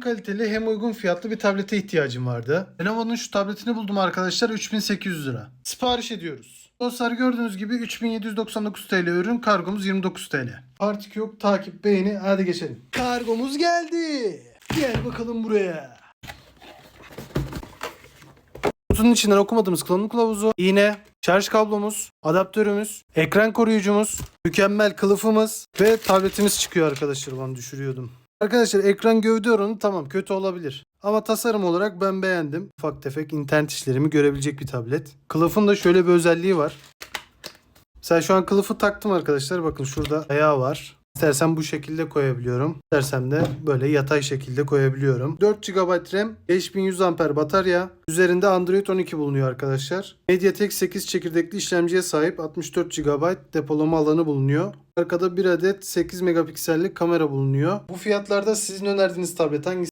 kaliteli hem uygun fiyatlı bir tablete ihtiyacım vardı. Lenovo'nun şu tabletini buldum arkadaşlar 3800 lira. Sipariş ediyoruz. Dostlar gördüğünüz gibi 3799 TL ürün kargomuz 29 TL. Artık yok takip beğeni hadi geçelim. Kargomuz geldi. Gel bakalım buraya. Kutunun içinden okumadığımız kullanım kılavuzu, iğne, şarj kablomuz, adaptörümüz, ekran koruyucumuz, mükemmel kılıfımız ve tabletimiz çıkıyor arkadaşlar. Ben düşürüyordum. Arkadaşlar ekran gövde oranı tamam kötü olabilir. Ama tasarım olarak ben beğendim. Ufak tefek internet işlerimi görebilecek bir tablet. Kılıfın da şöyle bir özelliği var. Mesela şu an kılıfı taktım arkadaşlar. Bakın şurada ayağı var. İstersen bu şekilde koyabiliyorum. İstersem de böyle yatay şekilde koyabiliyorum. 4 GB RAM, 5100 mAh batarya. Üzerinde Android 12 bulunuyor arkadaşlar. MediaTek 8 çekirdekli işlemciye sahip 64 GB depolama alanı bulunuyor. Arkada bir adet 8 megapiksellik kamera bulunuyor. Bu fiyatlarda sizin önerdiğiniz tablet hangisi?